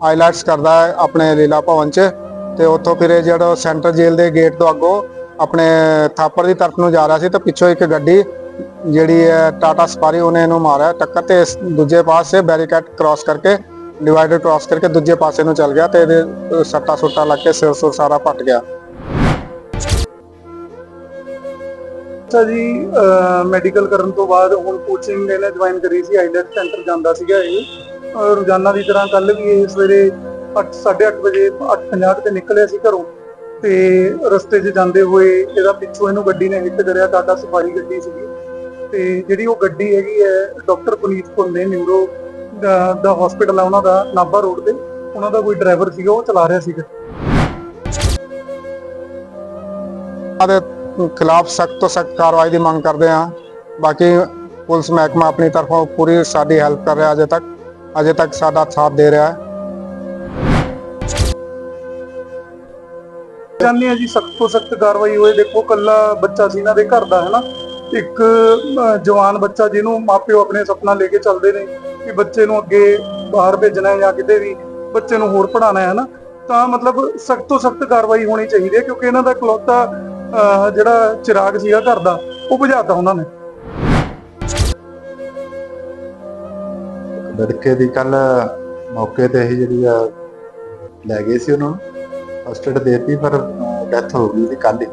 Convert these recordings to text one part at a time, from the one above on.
IELTS ਕਰਦਾ ਹੈ ਆਪਣੇ ਲੀਲਾ ਭਵਨ ਚ ਤੇ ਉੱਥੋਂ ਫਿਰ ਇਹ ਜਿਹੜਾ ਸੈਂਟਰ ਜੇਲ੍ਹ ਦੇ ਗੇਟ ਤੋਂ ਅੱਗੋਂ ਆਪਣੇ ਥਾਪਰ ਦੀ ਤਰਫ ਨੂੰ ਜਾ ਰਿਹਾ ਸੀ ਤੇ ਪਿੱਛੋਂ ਇੱਕ ਗੱਡੀ ਜਿਹੜੀ ਹੈ ਟਾਟਾ ਸਪਾਰੀ ਉਹਨੇ ਇਹਨੂੰ ਮਾਰਿਆ ਟੱਕਰ ਤੇ ਦੂਜੇ ਪਾਸੇ ਬੈਰੀਕੇਡ ਕ੍ਰਾਸ ਕਰਕੇ, ਡਿਵਾਈਡਰ ਕ੍ਰਾਸ ਕਰਕੇ ਦੂਜੇ ਪਾਸੇ ਨੂੰ ਚੱਲ ਗਿਆ ਤੇ ਇਹਦੇ ਸੱਟਾ ਸੁੱਟਾ ਲੱਗ ਕੇ ਸਿਰ ਸੁਰ ਸਾਰਾ ਪੱਟ ਗਿਆ। ਅੱਛਾ ਜੀ ਮੈਡੀਕਲ ਕਰਨ ਤੋਂ ਬਾਅਦ ਹੁਣ ਕੋਚਿੰਗ ਇਹਨੇ ਜੁਆਇਨ ਕਰੀ ਸੀ ਆਈਲੈਟ ਸੈਂਟਰ ਜਾਂਦਾ ਸੀਗਾ ਇਹ। ਰੋਜ਼ਾਨਾ ਦੀ ਤਰ੍ਹਾਂ ਕੱਲ ਵੀ ਇਹ ਸਵੇਰੇ 8:30 ਵਜੇ 8:50 ਤੇ ਨਿਕਲਿਆ ਸੀ ਘਰੋਂ ਤੇ ਰਸਤੇ 'ਚ ਜਾਂਦੇ ਹੋਏ ਇਹਦਾ ਪਿੱਛੋਂ ਇਹਨੂੰ ਗੱਡੀ ਨੇ ਹਿੱਟ ਕਰਿਆ, ਟਾਟਾ ਸਫਾਰੀ ਗੱਡੀ ਸੀਗੀ ਤੇ ਜਿਹੜੀ ਉਹ ਗੱਡੀ ਹੈਗੀ ਹੈ ਡਾਕਟਰ ਪੁਨੀਤ ਪੁੰਨੇ ਨਿਊਰੋ ਦਾ ਹਸਪੀਟਲ ਹੈ ਉਹਨਾਂ ਦਾ, ਨਾਭਾ ਰੋਡ ਤੇ, ਉਹਨਾਂ ਦਾ ਕੋਈ ਡਰਾਈਵਰ ਸੀਗਾ, ਉਹ ਚਲਾ ਰਿਹਾ ਸੀਗਾ। ਦੇ ਖਿਲਾਫ ਸਖਤ ਤੋਂ ਸਖਤ ਕਾਰਵਾਈ ਦੀ ਮੰਗ ਕਰਦੇ ਹਾਂ। ਬਾਕੀ ਪੁਲਿਸ ਮਹਿਕਮਾ ਆਪਣੀ ਤਰਫੋਂ ਪੂਰੀ ਸਾਡੀ ਹੈਲਪ ਕਰ ਰਿਹਾ ਅਜੇ ਤੱਕ। ਅਜੇ ਤੱਕ ਸਾਡਾ ਸਾਥ ਦੇ ਰਿਹਾ ਹੈ। ਚਾਹੁੰਦੇ ਆ ਜੀ ਸਖਤ ਤੋਂ ਸਖਤ ਕਾਰਵਾਈ ਹੋਏ। ਦੇਖੋ ਕੱਲਾ ਬੱਚਾ ਸੀ ਇਹਨਾਂ ਦੇ ਘਰ ਦਾ ਹੈ ਨਾ ਇੱਕ ਜਵਾਨ ਬੱਚਾ ਜਿਹਨੂੰ ਮਾਪਿਓ ਆਪਣੇ ਸੁਪਨਾ ਲੈ ਕੇ ਚੱਲਦੇ ਨੇ ਕਿ ਬੱਚੇ ਨੂੰ ਅੱਗੇ ਬਾਹਰ ਭੇਜਣਾ ਹੈ ਜਾਂ ਕਿਤੇ ਵੀ ਬੱਚੇ ਨੂੰ ਹੋਰ ਪੜਾਉਣਾ ਹੈ ਨਾ ਤਾਂ ਮਤਲਬ ਸਖਤ ਤੋਂ ਸਖਤ ਕਾਰਵਾਈ ਹੋਣੀ ਚਾਹੀਦੀ ਹੈ ਕਿਉਂਕਿ ਇਹਨਾਂ ਦਾ ਇਕਲੌਤਾ ਅਹ, ਜਿਹੜਾ ਚਿਰਾਗ ਸੀਗਾ ਘਰ ਦਾ ਉਹ ਬੁਝਾਤਾ ਉਹਨਾਂ ਨੇ। ਲੜਕੇ ਦੀ ਕੱਲ ਮੌਕੇ ਤੇ ਹੀ ਜਿਹੜੀ ਆ ਲੈ ਗਏ ਸੀ ਉਹਨੂੰ ਫਸਟ ਏਡ ਦੇਤੀ ਪਰ ਡੈਥ ਹੋ ਗਈ ਸੀ ਕੱਲ ਹੀ।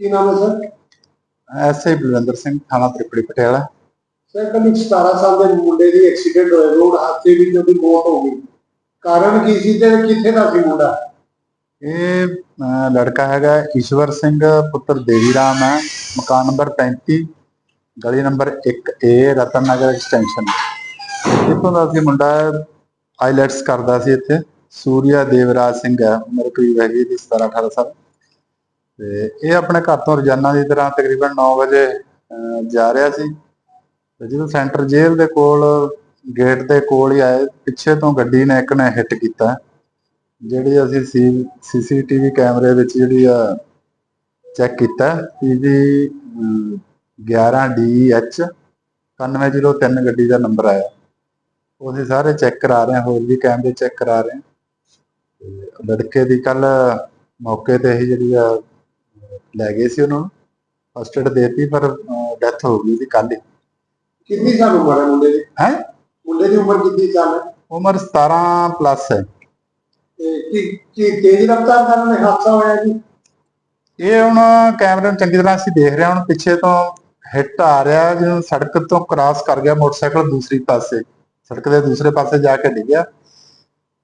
ਕੀ ਨਾਮ ਹੈ ਸਰ? ਐਸਆਈ ਬਲਵਿੰਦਰ ਸਿੰਘ ਥਾਣਾ ਤ੍ਰਿਪੜੀ ਪਟਿਆਲਾ। ਸਰ ਕੱਲ ਇੱਕ 17 ਸਾਲ ਦੇ ਮੁੰਡੇ ਦੀ ਐਕਸੀਡੈਂਟ ਹੋਇਆ ਰੋਡ ਹਾਦਸੇ ਵਿੱਚ ਉਹਦੀ ਮੌਤ ਹੋ ਗਈ। ਕਾਰਨ ਕੀ ਸੀ ਤੇ ਕਿੱਥੇ ਦਾ ਸੀ ਮੁੰਡਾ? ਇਹ ਲੜਕਾ ਹੈਗਾ ਈਸ਼ਵਰ ਸਿੰਘ ਪੁੱਤਰ ਦੇਵੀ ਰਾਮ ਹੈ ਮਕਾਨ ਨੰਬਰ 35 ਗਲੀ ਨੰਬਰ 1A ਰਤਨ ਨਗਰ ਐਕਸਟੈਂਸ਼ਨ ਇੱਥੋਂ ਦਾ ਸੀ ਮੁੰਡਾ ਆਈਲੈਟਸ ਕਰਦਾ ਸੀ ਇੱਥੇ। ਸੂਰਿਆ ਦੇਵਰਾਜ ਸਿੰਘ ਹੈ, ਉਮਰ ਕਰੀਬ ਹੈਗੀ ਦੀ 17 18 ਸਾਲ। ਤੇ ਇਹ ਆਪਣੇ ਘਰ ਤੋਂ ਰੋਜ਼ਾਨਾ ਦੀ ਤਰ੍ਹਾਂ ਤਕਰੀਬਨ 9 ਵਜੇ ਜਾ ਰਿਹਾ ਸੀ। ਤੇ ਜਦੋਂ ਸੈਂਟਰ ਜੇਲ੍ਹ ਦੇ ਕੋਲ, ਗੇਟ ਦੇ ਕੋਲ ਹੀ ਆਏ, ਪਿੱਛੇ ਤੋਂ ਗੱਡੀ ਨੇ ਇੱਕ ਨੇ ਹਿੱਟ ਕੀਤਾ। ਜਿਹੜੀ ਅਸੀਂ ਸੀ, ਸੀਸੀਟੀਵੀ ਕੈਮਰੇ ਵਿੱਚ ਜਿਹੜੀ ਆ ਚੈੱਕ ਕੀਤਾ ਪੀਵੀ 11DH 9103 ਗੱਡੀ ਦਾ ਨੰਬਰ ਆਇਆ। ਉਹ ਅਸੀਂ ਸਾਰੇ ਚੈੱਕ ਕਰਾ ਰਹੇ ਹਾਂ ਹੋਰ ਵੀ ਕੈਮਰੇ ਚੈੱਕ ਕਰਾ ਰਹੇ ਹਾਂ। ਲੜਕੇ ਦੀ ਕੱਲ ਮੌਕੇ ਤੇ ਹੀ ਜਿਹੜੀ ਆ ਲੈ ਗਏ ਸੀ ਉਹਨੂੰ ਫਸਟ ਏਡ ਦੇਤੀ ਪਰ ਡੈਥ ਹੋ ਗਈ ਸੀ ਕੱਲ ਹੀ। ਕਿੰਨੀ ਸਾਲ ਉਮਰ ਹੈ ਮੁੰਡੇ ਦੀ? ਹੈ? ਮੁੰਡੇ ਦੀ ਉਮਰ ਕਿੰਨੀ ਸਾਲ ਹੈ? ਉਮਰ 17 ਪਲੱਸ ਹੈ। ਕੀ ਕੀ ਤੇਜ਼ ਰਫ਼ਤਾਰ ਇਹ ਹਾਦਸਾ ਹੋਇਆ ਜੀ? ਇਹ ਹੁਣ ਕੈਮਰੇ ਨੂੰ ਚੰਗੀ ਤਰ੍ਹਾਂ ਅਸੀਂ ਦੇਖ ਰਹੇ ਹਾਂ। ਹੁਣ ਪਿੱਛੇ ਤੋਂ ਹਿੱਟ ਆ ਰਿਹਾ ਜਿਹਨੂੰ ਸੜਕ ਤੋਂ ਕ੍ਰਾਸ ਕਰ ਗਿਆ ਮੋਟਰਸਾਈਕਲ ਦੂਸਰੀ ਪਾਸੇ। ਸੜਕ ਦੇ ਦੂਸਰੇ ਪਾਸੇ ਜਾ ਕੇ ਡਿੱਗਿਆ।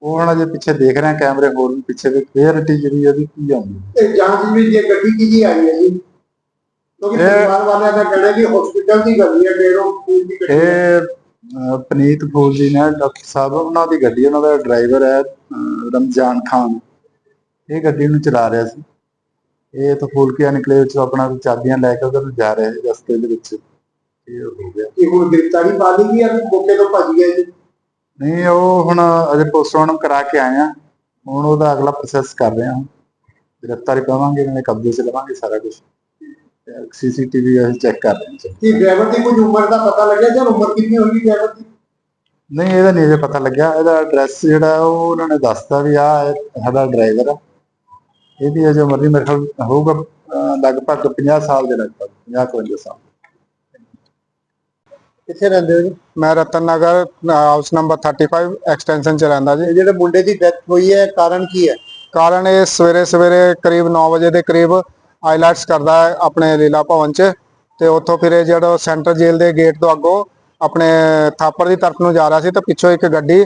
ਉਹ ਹੁਣ ਅਜੇ ਪਿੱਛੇ ਦੇਖ ਰਹੇ ਕੈਮਰੇ ਹੋਰ ਵੀ ਪਿੱਛੇ ਦੇ। ਕਲੀਅਰਿਟੀ ਜਿਹੜੀ ਉਹਦੀ ਕੀ ਆਉਂਦੀ ਤੇ ਜਾਂਚ ਵਿੱਚ ਇਹ ਗੱਡੀ ਕਿਹਦੀ ਆਈ ਹੈ ਜੀ? ਕਿਉਂਕਿ ਇਹ- ਪਰਿਵਾਰ ਵਾਲਿਆਂ ਦਾ ਕਹਿਣਾ ਕਿ ਹਸਪੀਟਲ ਦੀ ਗੱਡੀ ਹੈ ਡੇਰੋ ਫੂਲ ਦੀ ਗੱਡੀ ਹੈ। ਇਹ ਪਨੀਤ ਫੂਲ ਜੀ ਨੇ ਡਾਕਟਰ ਸਾਹਿਬ ਉਹਨਾਂ ਦੀ ਗੱਡੀ ਉਹਨਾਂ ਦਾ ਡਰਾਈਵਰ ਹੈ ਰਮਜ਼ਾਨ ਖਾਨ। ਇਹ ਗੱਡੀ ਨੂੰ ਚਲਾ ਰਿਹਾ ਸੀ। ਇਹ ਤਾਂ ਫੂਲਕੀਆ ਨਿਕਲੇ ਵਿੱਚ ਆਪਣਾ ਚਾਬੀਆਂ ਲੈ ਕੇ ਉਧਰ ਜਾ ਰਿਹਾ ਸੀ ਰਸਤੇ ਦੇ ਵਿੱਚ। ਇਹ ਹੋ ਗਿਆ। ਕਿ ਹੁਣ ਗ੍ਰਿਫਤਾਰੀ ਪਾ ਲਈ ਹੈ ਮੌਕੇ ਤੋਂ ਭੱਜ ਗਿਆ ਜੀ ਨਹੀਂ ਉਹ ਹੁਣ ਅਜੇ ਪੋਸਟਮਾਰਟਮ ਕਰਾ ਕੇ ਆਏ ਆ। ਹੁਣ ਉਹਦਾ ਅਗਲਾ ਪ੍ਰੋਸੈਸ ਕਰ ਰਹੇ ਹਾਂ ਗ੍ਰਿਫਤਾਰੀ ਪਾਵਾਂਗੇ ਦੇ ਕਬਜ਼ੇ 'ਚ ਲਵਾਂਗੇ ਸਾਰਾ ਕੁਝ ਸੀਸੀਟੀਵੀ ਅਸੀਂ ਚੈੱਕ ਕਰ ਰਹੇ ਹਾਂ। ਕਿ ਡਰਾਈਵਰ ਦੀ ਕੁਝ ਉਮਰ ਦਾ ਪਤਾ ਲੱਗਿਆ ਜਾਂ ਉਮਰ ਕਿੰਨੀ ਹੋਣੀ ਡਰਾਈਵਰ ਦੀ? ਨਹੀਂ ਇਹਦਾ ਨਹੀਂ ਅਜੇ ਪਤਾ ਲੱਗਿਆ। ਇਹਦਾ ਐਡਰੈਸ ਜਿਹੜਾ ਉਹ ਉਹਨਾਂ ਨੇ ਦੱਸਤਾ ਵੀ ਆ ਸਾਡਾ ਡਰਾਈਵਰ ਆ। ਅਜੇ ਉਮਰ ਨਹੀਂ ਮੇਰੇ ਖਿਆਲ ਹੋਊਗਾ ਲਗਭਗ 50 ਸਾਲ ਦੇ ਲਗਭਗ 50 55 ਸਾਲ। ਕਿੱਥੇ ਰਹਿੰਦੇ ਹੋ ਜੀ? ਮੈਂ Ratan Nagar house number 35 extension ਚ ਰਹਿੰਦਾ ਜੀ। ਇਹ ਜਿਹੜੇ ਮੁੰਡੇ ਦੀ ਡੈਥ ਹੋਈ ਹੈ ਕਾਰਨ ਕੀ ਹੈ? ਕਾਰਨ ਇਹ ਸਵੇਰੇ ਸਵੇਰੇ ਕਰੀਬ 9 ਵਜੇ ਦੇ ਕਰੀਬ ਆਈਲੈਟਸ ਕਰਦਾ ਹੈ ਆਪਣੇ ਲੀਲਾ ਭਵਨ ਚ ਤੇ ਉੱਥੋਂ ਫਿਰ ਇਹ ਜਿਹੜਾ ਸੈਂਟਰ ਜੇਲ੍ਹ ਦੇ ਗੇਟ ਤੋਂ ਅੱਗੋਂ ਆਪਣੇ ਥਾਪਰ ਦੀ ਤਰਫ ਨੂੰ ਜਾ ਰਿਹਾ ਸੀ ਤੇ ਪਿੱਛੋਂ ਇੱਕ ਗੱਡੀ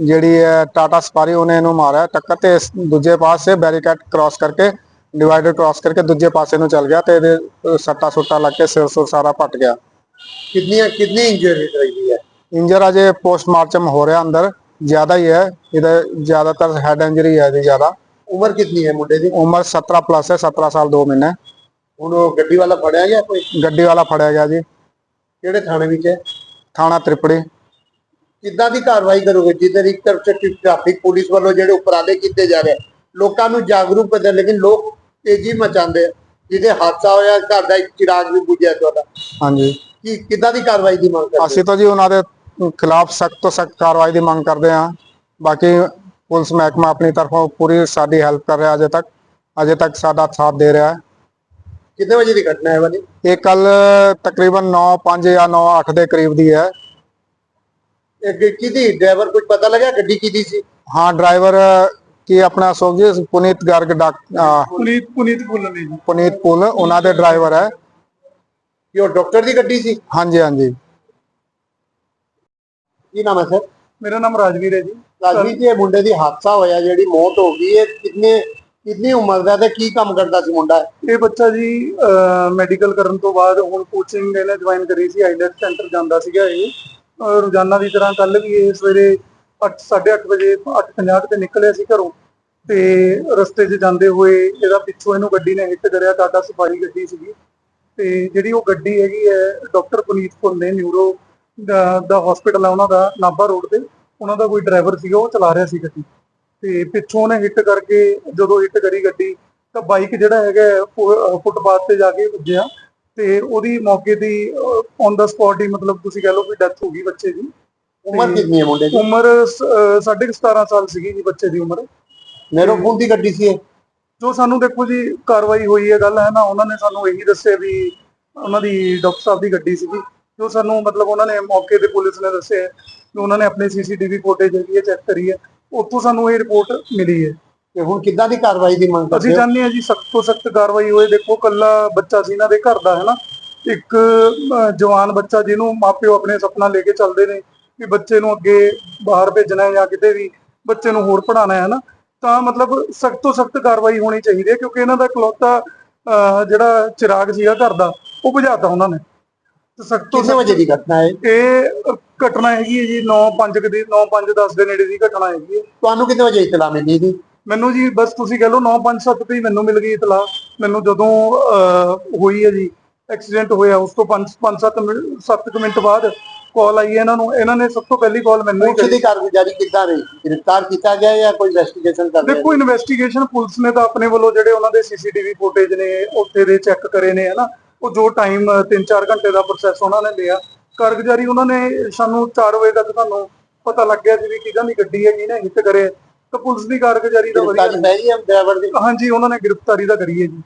ਜਿਹੜੀ ਹੈ ਟਾਟਾ ਸਪਾਰੀ ਉਹਨੇ ਇਹਨੂੰ ਮਾਰਿਆ ਟੱਕਰ ਤੇ ਇਸ ਦੂਜੇ ਪਾਸੇ ਬੈਰੀਕੇਡ ਕ੍ਰਾਸ ਕਰਕੇ ਡਿਵਾਈਡਰ ਕ੍ਰਾਸ ਕਰਕੇ ਦੂਜੇ ਪਾਸੇ ਨੂੰ ਚੱਲ ਗਿਆ ਤੇ ਇਹਦੇ ਸੱਟਾ ਸੁੱਟਾ ਲੱਗ ਕੇ ਸਿਰ ਸੁਰ ਸਾਰਾ ਪੱਟ ਗਿਆ। ਕਿੰਨੀਆਂ ਕਿੰਨੀ ਇੰਜਰੀ ਹੋਈ ਹੈ? ਇੰਜਰ ਅਜੇ ਪੋਸਟਮਾਰਟਮ ਹੋ ਰਿਹਾ ਅੰਦਰ ਜ਼ਿਆਦਾ ਹੀ ਹੈ ਇਹਦਾ ਜ਼ਿਆਦਾਤਰ ਹੈਡ ਇੰਜਰੀ ਹੈ ਇਹਦੀ ਜ਼ਿਆਦਾ। ਉਮਰ ਕਿੰਨੀ ਹੈ ਮੁੰਡੇ ਦੀ? ਉਮਰ 17 ਪਲੱਸ ਹੈ 17 ਸਾਲ 2 ਮਹੀਨੇ। ਹੁਣ ਉਹ ਗੱਡੀ ਵਾਲਾ ਫੜਿਆ ਗਿਆ ਕੋਈ? ਗੱਡੀ ਵਾਲਾ ਫੜਿਆ ਗਿਆ ਜੀ। ਕਿਹੜੇ ਥਾਣੇ ਵਿੱਚ ਹੈ? ਥਾਣਾ ਤ੍ਰਿਪੜੀ। ਕਿੱਦਾਂ ਦੀ ਕਾਰਵਾਈ ਕਰੋਗੇ? ਜਿੱਦਾਂ ਇੱਕ ਤਰਫ ਸੇ ਟ੍ਰੈਫਿਕ ਪੁਲਿਸ ਵੱਲੋਂ ਜਿਹੜੇ ਉਪਰਾਲੇ ਕੀਤੇ ਜਾ ਰਹੇ ਲੋਕਾਂ ਨੂੰ ਜਾਗਰੂਕ ਕਰਦੇ ਲੇਕਿਨ ਲੋਕ ਤੇਜ਼ੀ ਮਚਾਉਂਦੇ। ਜਿਹਦੇ ਹਾਦਸਾ ਹੋਇਆ ਘਰ ਦਾ ਇੱਕ ਚਿਰਾਗ ਵੀ ਬੁਝਿਆ ਤੁਹਾਡਾ। ਹਾਂਜੀ। ਕੀ ਕਿੱਦਾਂ ਦੀ ਕਾਰਵਾਈ ਦੀ ਮੰਗ ਕਰਦੇ ਅਸੀਂ ਤਾਂ ਜੀ ਉਹਨਾਂ ਦੇ ਖਿਲਾਫ ਸਖਤ ਤੋਂ ਸਖਤ ਕਾਰਵਾਈ ਦੀ ਮੰਗ ਕਰਦੇ ਹਾਂ। ਬਾਕੀ ਪੁਲਿਸ ਮਹਿਕਮਾ ਆਪਣੀ ਤਰਫੋਂ ਪੂਰੀ ਸਾਡੀ ਹੈਲਪ ਕਰ ਰਿਹਾ ਅਜੇ ਤੱਕ। ਅਜੇ ਤੱਕ ਸਾਡਾ ਸਾਥ ਦੇ ਰਿਹਾ ਹੈ। ਕਿੰਨੇ ਵਜੇ ਦੀ ਘਟਨਾ ਹੈ ਵਾਲੀ? ਇਹ ਕੱਲ ਤਕਰੀਬਨ 9:05 ਜਾਂ 9:08 ਦੇ ਕਰੀਬ ਦੀ ਹੈ। ਕਿਹਦੀ? ਡਰਾਈਵਰ ਕੁਝ ਪਤਾ ਲੱਗਿਆ ਗੱਡੀ ਕਿਹਦੀ ਸੀ? ਹਾਂ ਡਰਾਈਵਰ ਕੀ ਆਪਣਾ ਅਸ਼ੋਕ ਜੀ? ਪੁਨੀਤ ਗਰਗ ਪੁਨੀਤ ਪੁਨੀਤ ਭੁੱਲਰ ਨੇ ਜੀ। ਪੁਨੀਤ ਪੁਲ ਉਹਨਾਂ ਦੇ ਡਰਾਈਵਰ ਹੈ। ਕਿ ਉਹ ਡਾਕਟਰ ਦੀ ਗੱਡੀ ਸੀ? ਹਾਂਜੀ ਹਾਂਜੀ। ਕੀ ਨਾਮ ਹੈ ਸਰ? ਮੇਰਾ ਨਾਮ ਰਾਜਵੀਰ ਹੈ ਜੀ। ਰਾਜਵੀਰ ਜੀ ਇਹ ਮੁੰਡੇ ਦੀ ਹਾਦਸਾ ਹੋਇਆ ਜਿਹੜੀ ਮੌਤ ਹੋ ਗਈ ਹੈ ਕਿੰਨੇ ਕਿੰਨੀ ਉਮਰ ਦਾ ਤੇ ਕੀ ਕੰਮ ਕਰਦਾ ਸੀ ਮੁੰਡਾ? ਇਹ ਬੱਚਾ ਜੀ ਮੈਡੀਕਲ ਕਰਨ ਤੋਂ ਬਾਅਦ ਹੁਣ ਕੋਚਿੰਗ ਇਹਨੇ ਜੁਆਇਨ ਕਰੀ ਸੀ ਆਈਲੈਟ ਸੈਂਟਰ ਜਾਂਦਾ ਸੀਗਾ ਇਹ। ਰੋਜ਼ਾਨਾ ਦੀ ਤਰ੍ਹਾਂ ਕੱਲ ਵੀ ਇਹ ਸਵੇਰੇ 8:30 ਵਜੇ 8:50 ਤੇ ਨਿਕਲਿਆ ਸੀ ਘਰੋਂ ਤੇ ਰਸਤੇ 'ਚ ਜਾਂਦੇ ਹੋਏ ਇਹਦਾ ਪਿੱਛੋਂ ਇਹਨੂੰ ਗੱਡੀ ਨੇ ਹਿੱਟ ਕਰਿਆ ਟਾਟਾ ਸਫਾਰੀ ਗੱਡੀ ਸੀਗੀ ਤੇ ਜਿਹੜੀ ਉਹ ਗੱਡੀ ਹੈਗੀ ਹੈ ਡਾਕਟਰ ਪੁਨੀਤ ਪੁੰਨ ਨੇ ਨਿਊਰੋ ਦਾ ਦਾ ਹਸਪੀਟਲ ਹੈ ਉਹਨਾਂ ਦਾ ਨਾਭਾ ਰੋਡ ਤੇ ਉਹਨਾਂ ਦਾ ਕੋਈ ਡਰਾਈਵਰ ਸੀਗਾ ਉਹ ਚਲਾ ਰਿਹਾ ਸੀ ਗੱਡੀ ਤੇ ਪਿੱਛੋਂ ਉਹਨੇ ਹਿੱਟ ਕਰਕੇ ਜਦੋਂ ਹਿੱਟ ਕਰੀ ਗੱਡੀ ਤਾਂ ਬਾਈਕ ਜਿਹੜਾ ਹੈਗਾ ਹੈ, ਫੁ- ਫੁੱਟਪਾਥ ਤੇ ਜਾ ਕੇ ਵੱਜਿਆ ਤੇ ਉਹਦੀ ਮੌਕੇ ਦੀ ਔਨ ਦਾ ਸਪੌਟ ਹੀ ਮਤਲਬ ਤੁਸੀਂ ਕਹਿ ਲਓ ਕਿ ਡੈਥ ਹੋ ਗਈ ਬੱਚੇ ਦੀ। ਉਮਰ ਕਿੰਨੀ ਹੈ ਮੁੰਡੇ ਦੀ? ਉਮਰ ਸ- ਅਹ ਸਾਢੇ ਕੁ 17 ਸਾਲ ਸੀਗੀ ਜੀ ਬੱਚੇ ਦੀ ਉਮਰ। ਨੇਰੋ ਖੂਨ ਦੀ ਗੱਡੀ ਸੀ ਇਹ? ਜੋ ਸਾਨੂੰ ਦੇਖੋ ਜੀ ਕਾਰਵਾਈ ਹੋਈ ਹੈ ਗੱਲ ਹੈ ਨਾ? ਉਹਨਾਂ ਨੇ ਸਾਨੂੰ ਇਹੀ ਦੱਸਿਆ ਵੀ ਉਹਨਾਂ ਦੀ ਡਾਕਟਰ ਸਾਹਿਬ ਦੀ ਗੱਡੀ ਸੀਗੀ। ਜੋ ਸਾਨੂੰ ਮਤਲਬ ਉਹਨਾਂ ਨੇ ਮੌਕੇ ਤੇ ਪੁਲਿਸ ਨੇ ਦੱਸਿਆ ਕਿ ਉਹਨਾਂ ਨੇ ਆਪਣੇ ਸੀਸੀਟੀਵੀ ਫੁਟੇਜ ਜਿਹੜੀ ਹੈ ਚੈੱਕ ਕਰੀ ਹੈ। ਉੱਥੋਂ ਸਾਨੂੰ ਇਹ ਰਿਪੋਰਟ ਮਿਲੀ ਹੈ। ਤੇ ਹੁਣ ਕਿੱਦਾਂ ਦੀ ਕਾਰਵਾਈ ਦੀ ਮੰਗ ਅਸੀਂ ਕਰਦੇ ਹੋ? ਚਾਹੁੰਦੇ ਹਾਂ ਜੀ ਸਖਤ ਤੋਂ ਸਖਤ ਕਾਰਵਾਈ ਹੋਏ। ਦੇਖੋ ਕੱਲਾ ਬੱਚਾ ਸੀ ਇਹਨਾਂ ਦੇ ਘਰ ਦਾ ਹੈ ਨਾ? ਇੱਕ ਅਹ, ਜਵਾਨ ਬੱਚਾ ਜਿਹਨੂੰ ਮਾਪਿਓ ਆਪਣੇ ਸੁਪਨਾ ਲੈ ਕੇ ਚੱਲਦੇ ਨੇ ਕਿ ਬੱਚੇ ਨੂੰ ਅੱਗੇ ਬਾਹਰ ਭੇਜਣਾ ਹੈ ਜਾਂ ਕਿਤੇ ਵੀ ਬੱਚੇ ਨੂੰ ਹੋਰ ਪੜਾਉਣਾ ਹੈ ਨਾ? ਤਾਂ ਮਤਲਬ ਸਖਤ ਤੋਂ ਸਖਤ ਕਾਰਵਾਈ ਹੋਣੀ ਚਾਹੀਦੀ ਹੈ ਕਿਉਂਕਿ ਇਹਨਾਂ ਦਾ ਇਕਲੌਤਾ ਅਹ, ਜਿਹੜਾ ਚਿਰਾਗ ਸੀਗਾ ਘਰ ਦਾ ਉਹ ਬੁਝਾਤਾ ਉਹਨਾਂ ਨੇ। ਤੇ ਸਖਤ ਤੋਂ ਕਿੰਨੇ ਵਜੇ ਦੀ ਘਟਨਾ ਹੈ? ਇਹ ਘਟਨਾ ਹੈਗੀ ਹੈ ਜੀ 9:05 ਦੀ 9:05 10 ਦੇ ਨੇੜੇ ਦੀ ਘਟਨਾ ਹੈਗੀ ਹੈ। ਤੁਹਾਨੂੰ ਕਿੰਨੇ ਵਜੇ ਇਤਲਾ ਮਿਲੀ ਸੀ ਮੈਨੂੰ ਜੀ ਬਸ ਤੁਸੀਂ ਕਹਿ ਲਓ 957 ਤੇ ਹੀ ਮੈਨੂੰ ਮਿਲ ਗਈ ਇਤਲਾ ਮੈਨੂੰ ਜਦੋਂ ਹੋਈ ਹੈ ਜੀ ਐਕਸੀਡੈਂਟ ਹੋਇਆ ਉਸ ਤੋਂ 5 5-7 7 ਮਿੰਟ ਬਾਅਦ ਕਾਲ ਆਈ ਇਹਨਾਂ ਨੂੰ। ਇਹਨਾਂ ਨੇ ਸਭ ਤੋਂ ਪਹਿਲੀ ਕਾਲ ਮੈਨੂੰ ਹੀ ਕਰੀ। ਕਾਰਗੁਜ਼ਾਰੀ ਕਿੱਦਾਂ ਰਹੀ? ਗ੍ਰਿਫਤਾਰ ਕੀਤਾ ਗਿਆ ਜਾਂ ਕੋਈ ਇਨਵੈਸਟੀਗੇਸ਼ਨ ਕਰ ਰਿਹਾ ਦੇਖੋ ਇਨਵੈਸਟੀਗੇਸ਼ਨ ਪੁਲਿਸ ਨੇ ਤਾਂ ਆਪਣੇ ਵੱਲੋਂ ਜਿਹੜੇ ਉਹਨਾਂ ਦੇ ਸੀਸੀਟੀਵੀ ਫੁਟੇਜ ਨੇ ਉੱਥੇ ਦੇ ਚੈੱਕ ਕਰੇ ਨੇ ਹਨਾ। ਉਹ ਜੋ ਟਾਈਮ 3-4 ਘੰਟੇ ਦਾ ਪ੍ਰੋਸੈਸ ਉਹਨਾਂ ਨੇ ਲਿਆ। ਕਾਰਗੁਜ਼ਾਰੀ ਉਹਨਾਂ ਨੇ ਸਾਨੂੰ 4 ਵਜੇ ਤੱਕ ਸਾਨੂੰ ਪਤਾ ਲੱਗ ਗਿਆ ਸੀ ਵੀ ਕਿਹਨਾਂ ਦੀ ਗੱਡੀ ਹੈ ਜਿਹਨੇ ਹਿੱਟ ਕਰੇ। ਤਾਂ ਪੁਲਿਸ ਦੀ ਕਾਰਗੁਜ਼ਾਰੀ ਦਾ ਵਧੀਆ ਪੈ ਗਈ ਹੈ ਡਰਾਈਵਰ ਦੀ? ਹਾਂਜੀ ਉਹਨਾਂ ਨੇ ਗ੍ਰਿਫਤਾਰੀ ਦਾ ਕਰੀ ਹੈ ਜੀ।